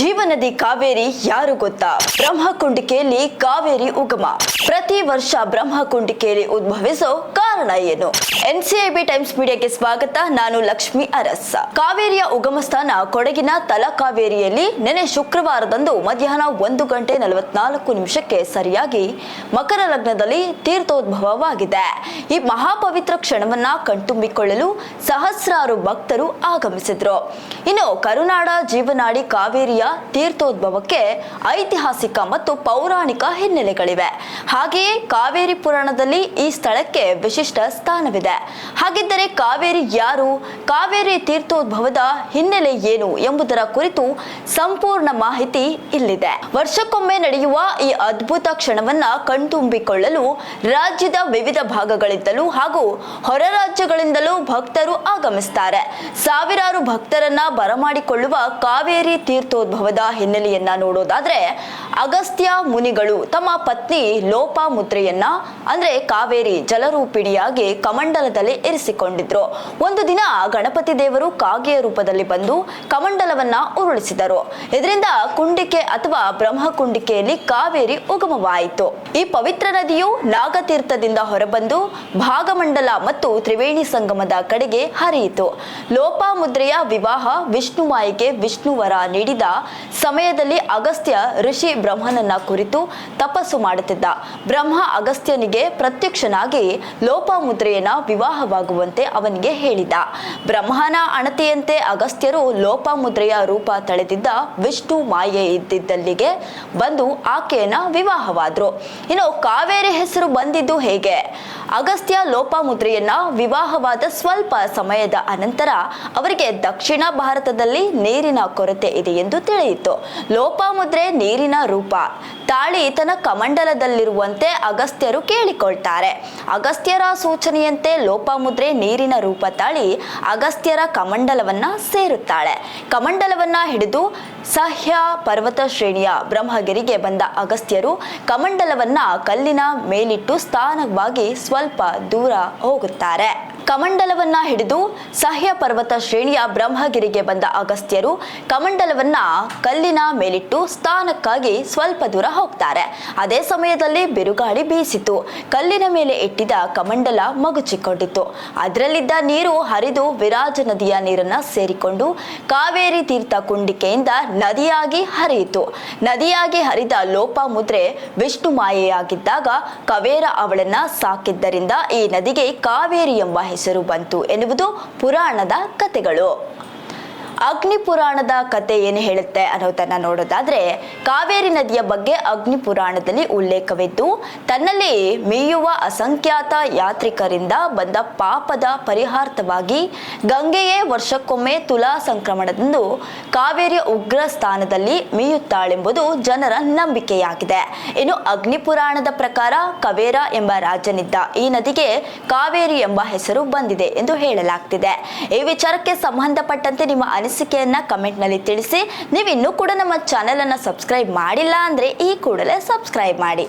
ಜೀವನದಿ ಕಾವೇರಿ ಯಾರು ಗೊತ್ತಾ? ಬ್ರಹ್ಮಕುಂಡಿಕೆಯಲ್ಲಿ ಕಾವೇರಿ ಉಗಮ. ಪ್ರತಿ ವರ್ಷ ಬ್ರಹ್ಮಕುಂಡಿಕೆಯಲ್ಲಿ ಉದ್ಭವಿಸೋ ಕಾರಣ ಏನು? ಎನ್ಸಿಐಬಿ ಟೈಮ್ಸ್ ಮೀಡಿಯಾಗೆ ಸ್ವಾಗತ. ನಾನು ಲಕ್ಷ್ಮಿ ಅರಸ್ಸ ಕಾವೇರಿಯ ಉಗಮ ಸ್ಥಾನ ಕೊಡಗಿನ ತಲಕಾವೇರಿಯಲ್ಲಿ ನೆನೆ ಶುಕ್ರವಾರದಂದು ಮಧ್ಯಾಹ್ನ ಒಂದು ಗಂಟೆ ನಲವತ್ನಾಲ್ಕು ನಿಮಿಷಕ್ಕೆ ಸರಿಯಾಗಿ ಮಕರ ಲಗ್ನದಲ್ಲಿ ತೀರ್ಥೋದ್ಭವವಾಗಿದೆ. ಈ ಮಹಾಪವಿತ್ರ ಕ್ಷಣವನ್ನ ಕಣ್ತುಂಬಿಕೊಳ್ಳಲು ಸಹಸ್ರಾರು ಭಕ್ತರು ಆಗಮಿಸಿದ್ರು. ಇನ್ನು ಕರುನಾಡ ಜೀವನಾಡಿ ಕಾವೇರಿಯ ತೀರ್ಥೋದ್ಭವಕ್ಕೆ ಐತಿಹಾಸಿಕ ಮತ್ತು ಪೌರಾಣಿಕ ಹಿನ್ನೆಲೆಗಳಿವೆ. ಹಾಗೆಯೇ ಕಾವೇರಿ ಪುರಾಣದಲ್ಲಿ ಈ ಸ್ಥಳಕ್ಕೆ ವಿಶಿಷ್ಟ ಸ್ಥಾನವಿದೆ. ಹಾಗಿದ್ದರೆ ಕಾವೇರಿ ಯಾರು? ಕಾವೇರಿ ತೀರ್ಥೋದ್ಭವದ ಹಿನ್ನೆಲೆ ಏನು ಎಂಬುದರ ಕುರಿತು ಸಂಪೂರ್ಣ ಮಾಹಿತಿ ಇಲ್ಲಿದೆ. ವರ್ಷಕ್ಕೊಮ್ಮೆ ನಡೆಯುವ ಈ ಅದ್ಭುತ ಕ್ಷಣವನ್ನ ಕಣ್ತುಂಬಿಕೊಳ್ಳಲು ರಾಜ್ಯದ ವಿವಿಧ ಭಾಗಗಳಿಂದಲೂ ಹಾಗೂ ಹೊರ ರಾಜ್ಯಗಳಿಂದಲೂ ಭಕ್ತರು ಆಗಮಿಸುತ್ತಾರೆ ಸಾವಿರಾರು ಭಕ್ತರನ್ನ ಬರಮಾಡಿಕೊಳ್ಳುವ ಕಾವೇರಿ ತೀರ್ಥೋದ್ಭವದ ಹಿನ್ನೆಲೆಯನ್ನ ನೋಡೋದಾದ್ರೆ, ಅಗಸ್ತ್ಯ ಮುನಿಗಳು ತಮ್ಮ ಪತ್ನಿ ಲೋಪಾಮುದ್ರೆಯನ್ನ, ಅಂದ್ರೆ ಕಾವೇರಿ ಜಲರೂಪಿಣಿಯಾಗಿ ಕಮಂಡಲದಲ್ಲಿ ಇರಿಸಿಕೊಂಡಿದ್ರು. ಒಂದು ದಿನ ಗಣಪತಿ ದೇವರು ಕಾಗೆಯ ರೂಪದಲ್ಲಿ ಬಂದು ಕಮಂಡಲವನ್ನ ಉರುಳಿಸಿದರು. ಇದರಿಂದ ಕುಂಡಿಕೆ ಅಥವಾ ಬ್ರಹ್ಮಕುಂಡಿಕೆಯಲ್ಲಿ ಕಾವೇರಿ ಉಗಮವಾಯಿತು. ಈ ಪವಿತ್ರ ನದಿಯು ನಾಗತೀರ್ಥದಿಂದ ಹೊರಬಂದು ಭಾಗಮಂಡಲ ಮತ್ತು ತ್ರಿವೇಣಿ ಸಂಗಮದ ಕಡೆಗೆ ಹರಿಯಿತು. ಲೋಪಾಮುದ್ರೆಯ ವಿವಾಹ ವಿಷ್ಣುಮಾಯಿಗೆ ವಿಷ್ಣುವರ ನೀಡಿದ ಸಮಯದಲ್ಲಿ ಅಗಸ್ತ್ಯ ಋಷಿ ಬ್ರಹ್ಮನನ್ನ ಕುರಿತು ತಪಸ್ಸು ಮಾಡುತ್ತಿದ್ದ. ಬ್ರಹ್ಮ ಅಗಸ್ತ್ಯನಿಗೆ ಪ್ರತ್ಯಕ್ಷನಾಗಿ ಲೋಪಾಮುದ್ರೆಯನ್ನ ವಿವಾಹವಾಗುವಂತೆ ಅವನಿಗೆ ಹೇಳಿದ. ಬ್ರಹ್ಮನ ಅಣತಿಯಂತೆ ಅಗಸ್ತ್ಯರು ಲೋಪಮುದ್ರೆಯ ರೂಪ ತಳೆದಿದ್ದ ವಿಷ್ಣು ಮಾಯೆ ಇದ್ದಿದ್ದಲ್ಲಿಗೆ ಬಂದು ಆಕೆಯನ್ನ ವಿವಾಹವಾದ್ರು. ಇನ್ನು ಕಾವೇರಿ ಹೆಸರು ಬಂದಿದ್ದು ಹೇಗೆ? ಅಗಸ್ತ್ಯ ಲೋಪಾಮುದ್ರೆಯನ್ನ ವಿವಾಹವಾದ ಸ್ವಲ್ಪ ಸಮಯದ ಅನಂತರ ಅವರಿಗೆ ದಕ್ಷಿಣ ಭಾರತದಲ್ಲಿ ನೀರಿನ ಕೊರತೆ ಇದೆ ಎಂದು ತಿಳಿಯಿತು. ಲೋಪಾಮುದ್ರೆ ನೀರಿನ ರೂಪ. ತಾಳಿ ತನ್ನ ಕಮಂಡಲದಲ್ಲಿರುವಂತೆ ಅಗಸ್ತ್ಯರು ಕೇಳಿಕೊಳ್ತಾರೆ. ಅಗಸ್ತ್ಯರ ಸೂಚನೆಯಂತೆ ಲೋಪಾಮುದ್ರೆ ನೀರಿನ ರೂಪ ತಾಳಿ ಅಗಸ್ತ್ಯರ ಕಮಂಡಲವನ್ನ ಸೇರುತ್ತಾಳೆ. ಕಮಂಡಲವನ್ನ ಹಿಡಿದು ಸಹ್ಯ ಪರ್ವತ ಶ್ರೇಣಿಯ ಬ್ರಹ್ಮಗಿರಿಗೆ ಬಂದ ಅಗಸ್ತ್ಯರು ಕಮಂಡಲವನ್ನ ಕಲ್ಲಿನ ಮೇಲಿಟ್ಟು ಸ್ಥಾನವಾಗಿ ಸ್ವಲ್ಪ ದೂರ ಹೋಗುತ್ತಾರೆ. ಕಮಂಡಲವನ್ನ ಹಿಡಿದು ಸಹ್ಯ ಪರ್ವತ ಶ್ರೇಣಿಯ ಬ್ರಹ್ಮಗಿರಿಗೆ ಬಂದ ಅಗಸ್ತ್ಯರು ಕಮಂಡಲವನ್ನ ಕಲ್ಲಿನ ಮೇಲಿಟ್ಟು ಸ್ಥಾನಕ್ಕಾಗಿ ಸ್ವಲ್ಪ ದೂರ ಹೋಗ್ತಾರೆ. ಅದೇ ಸಮಯದಲ್ಲಿ ಬಿರುಗಾಳಿ ಬೀಸಿತು. ಕಲ್ಲಿನ ಮೇಲೆ ಇಟ್ಟಿದ್ದ ಕಮಂಡಲ ಮಗುಚಿಕೊಂಡಿತು ಅದರಲ್ಲಿದ್ದ ನೀರು ಹರಿದು ವಿರಾಜ ನದಿಯ ನೀರನ್ನ ಸೇರಿಕೊಂಡು ಕಾವೇರಿ ತೀರ್ಥ ಕುಂಡಿಕೆಯಿಂದ ನದಿಯಾಗಿ ಹರಿಯಿತು. ನದಿಯಾಗಿ ಹರಿದ ಲೋಪಾಮುದ್ರೆ ವಿಷ್ಣು ಮಾಯೆಯಾಗಿದ್ದಾಗ ಕವೇರ ಅವಳನ್ನ ಸಾಕಿದ್ದರಿಂದ ಈ ನದಿಗೆ ಕಾವೇರಿ ಎಂಬ ಹೆಸರು ಬಂತು ಎನ್ನುವುದು ಪುರಾಣದ ಕಥೆಗಳು ಅಗ್ನಿ ಪುರಾಣದ ಕತೆ ಏನು ಹೇಳುತ್ತೆ ಅನ್ನೋದನ್ನ ನೋಡೋದಾದ್ರೆ, ಕಾವೇರಿ ನದಿಯ ಬಗ್ಗೆ ಅಗ್ನಿ ಪುರಾಣದಲ್ಲಿ ಉಲ್ಲೇಖವಿದ್ದು, ತನ್ನಲ್ಲಿ ಮೀಯುವ ಅಸಂಖ್ಯಾತ ಯಾತ್ರಿಕರಿಂದ ಬಂದ ಪಾಪದ ಪರಿಹಾರ್ಥವಾಗಿ ಗಂಗೆಯೇ ವರ್ಷಕ್ಕೊಮ್ಮೆ ತುಲಾ ಸಂಕ್ರಮಣದಂದು ಕಾವೇರಿಯ ಉಗ್ರ ಸ್ಥಾನದಲ್ಲಿ ಮೀಯುತ್ತಾಳೆಂಬುದು ಜನರ ನಂಬಿಕೆಯಾಗಿದೆ. ಇನ್ನು ಅಗ್ನಿ ಪುರಾಣದ ಪ್ರಕಾರ ಕವೇರ ಎಂಬ ರಾಜನಿದ್ದ ಈ ನದಿಗೆ ಕಾವೇರಿ ಎಂಬ ಹೆಸರು ಬಂದಿದೆ ಎಂದು ಹೇಳಲಾಗ್ತಿದೆ. ಈ ವಿಚಾರಕ್ಕೆ ಸಂಬಂಧಪಟ್ಟಂತೆ ನಿಮ್ಮ ಅನಿಸಿಕೆಯನ್ನ ಕಮೆಂಟ್ನಲ್ಲಿ ತಿಳಿಸಿ. ನೀವು ಇನ್ನೂ ಕೂಡ ನಮ್ಮ ಚಾನೆಲ್ ಅನ್ನ ಸಬ್ಸ್ಕ್ರೈಬ್ ಮಾಡಿಲ್ಲ ಅಂದ್ರೆ ಈ ಕೂಡಲೇ ಸಬ್ಸ್ಕ್ರೈಬ್ ಮಾಡಿ.